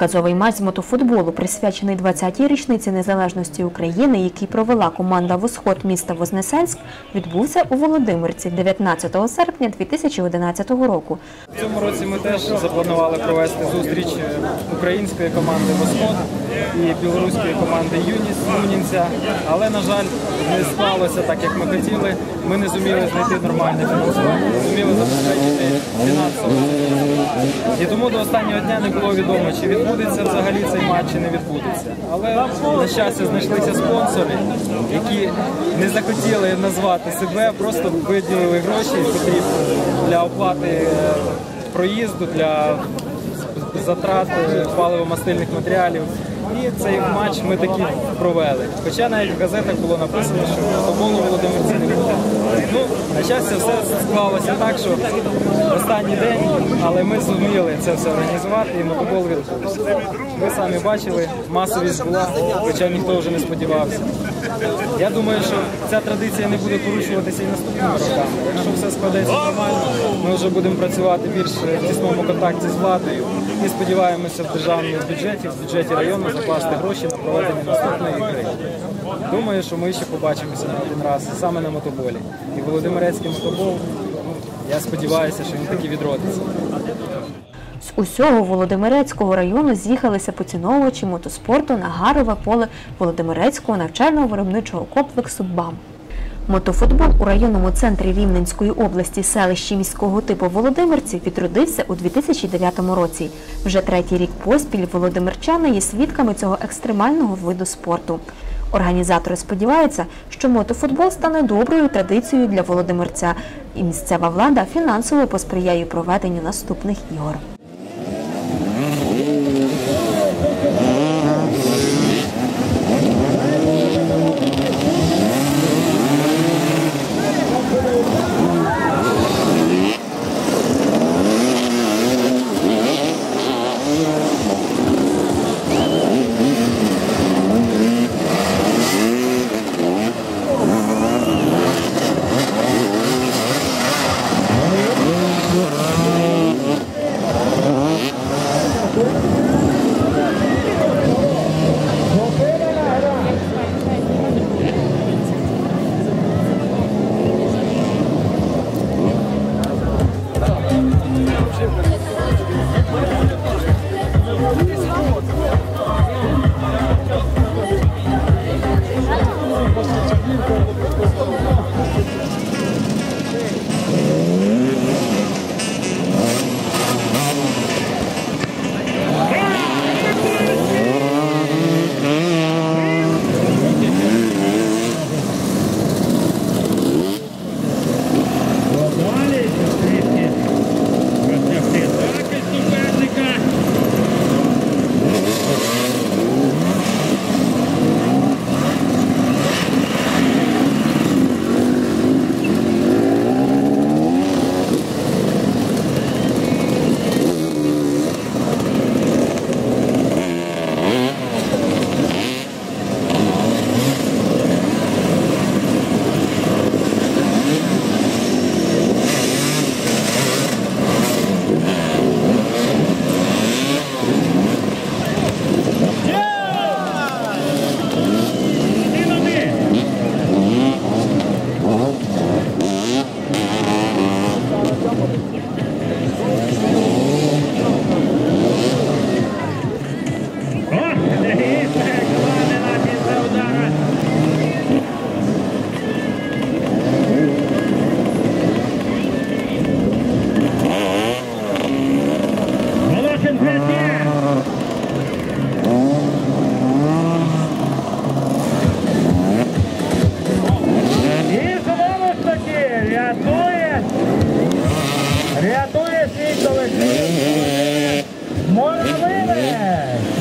Показовий матч з мотофутболу, присвячений 20-й річниці незалежності України, який провела команда «Восход» міста Вознесенськ, відбувся у Володимирці 19 серпня 2011 року. В цьому році ми теж запланували провести зустріч української команди «Восход» і білоруської команди «Юніс» Юнінця. Але, на жаль, не склалося так, як ми хотіли. Ми не зуміли знайти нормальне фінансування, не зуміли забезпечити фінансово. І тому до останнього дня не було відомо, чи відбудеться взагалі цей матч, чи не відбудеться. Але на щастя знайшлися спонсори, які не захотіли назвати себе, просто виділили гроші потрібні для оплати е, проїзду, для затрат е, паливо-мастильних матеріалів. І цей матч ми таки провели. Хоча навіть в газетах було написано, що футболу Володимирці не буде. Ну, на щастя, все склалося так, що останній день, але ми зуміли це все організувати і мотобол відбувся. Ви самі бачили, масовість була, хоча ніхто вже не сподівався. Я думаю, що ця традиція не буде порушуватися і наступними роками. Якщо все складеться нормально, ми вже будемо працювати більш в тісному контакті з владою і сподіваємося в державному бюджеті, в бюджеті району закласти гроші на проведення наступної гри. Думаю, що ми ще побачимося на один раз саме на мотоболі. І Володимирецький мотобол, я сподіваюся, що він таки відродиться. З усього Володимирецького району з'їхалися поціновувачі мотоспорту на гарове поле Володимирецького навчально-виробничого комплексу БАМ. Мотофутбол у районному центрі Рівненської області селищі міського типу Володимирці відродився у 2009 році. Вже третій рік поспіль володимирчани є свідками цього екстремального виду спорту. Організатори сподіваються, що мотофутбол стане доброю традицією для Володимирця, і місцева влада фінансово посприяє проведенню наступних ігор. Yeah.